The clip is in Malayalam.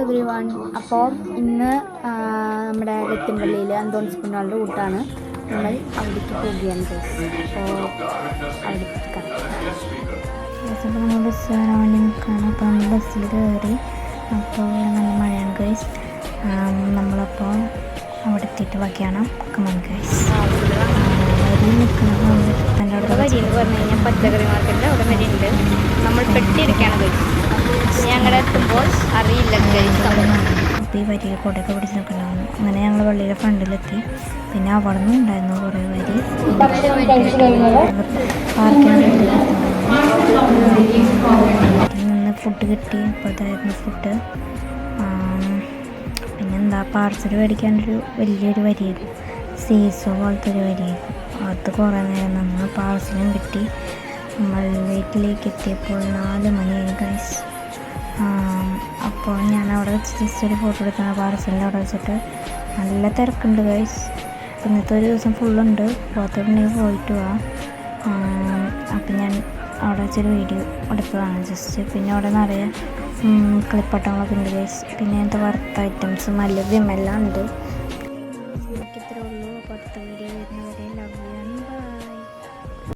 എവറി വൺ അപ്പോൾ ഇന്ന് നമ്മുടെ ലത്തിൻപള്ളിയിൽ അന്തോണിസ് കുഞ്ഞാളുടെ കൂട്ടാണ് നമ്മൾ അവിടേക്ക് പോവുകയാണ്. ഗൈസ് അപ്പോൾ അവിടേക്ക് അപ്പോൾ നമ്മൾ ബസ് വരാൻ വേണ്ടി നിൽക്കുകയാണ്. അപ്പോൾ നമ്മൾ ബസ്സിൽ കയറി അപ്പോൾ നല്ല മഴയാണ് ഗൈസ് നമ്മളപ്പോൾ അവിടെ എത്തിയിട്ട് ബാക്കിയാണ്. കമൺ ഗൈസ് വരി നിൽക്കുന്നത് അവിടെ പറഞ്ഞു കഴിഞ്ഞാൽ പച്ചക്കറി മാർക്കറ്റിൽ അവിടെ വരി ഉണ്ട് നമ്മൾ പെട്ടി എത്തുമ്പോൾ അറിയില്ല ഈ വരിയിൽ കൊടയൊക്കെ പിടിച്ച് നിൽക്കണ്ടാവും അങ്ങനെ ഞങ്ങൾ പള്ളിയുടെ ഫ്രണ്ടിലെത്തി പിന്നെ അവിടെ നിന്നും ഉണ്ടായിരുന്നു കുറേ വരി. നിന്ന് ഫുഡ് കിട്ടി. ഇപ്പോഴത്തായിരുന്നു ഫുഡ് പിന്നെന്താ പാർസൽ മേടിക്കാനൊരു വലിയൊരു വരിയായിരുന്നു. സീസോ പോലത്തെ ഒരു വരിയായിരുന്നു. അത് കുറേ നേരം നമ്മൾ പാർസലും കിട്ടി. നമ്മൾ വീട്ടിലേക്ക് എത്തിയപ്പോൾ നാല് മണിയായി ഗൈസ് അവിടെ വെച്ച് ജസ്റ്റ് ഒരു ഫോട്ടോ എടുക്കുന്ന പാർസലിന്റെ അവിടെ വെച്ചിട്ട്. നല്ല തിരക്കുണ്ട് ഗൈസ് ഇന്നത്തെ ഒരു ദിവസം ഫുള്ളുണ്ട് പോകത്തുണ്ടെങ്കിൽ പോയിട്ട് പോവാം അപ്പം ഞാൻ അവിടെ വെച്ചൊരു വീഡിയോ എടുത്തതാണ് ജസ്റ്റ് പിന്നെ അവിടെ നിറയെ കളിപ്പാട്ടങ്ങളൊക്കെ ഉണ്ട് ഗൈസ് പിന്നെ എന്താ വറുത്ത ഐറ്റംസും മല്ലവ്യം എല്ലാം ഉണ്ട്. എനിക്കിത്രേ ഉള്ളൂ. അപ്പോൾ അടുത്ത വീഡിയോ വരുന്നവരെ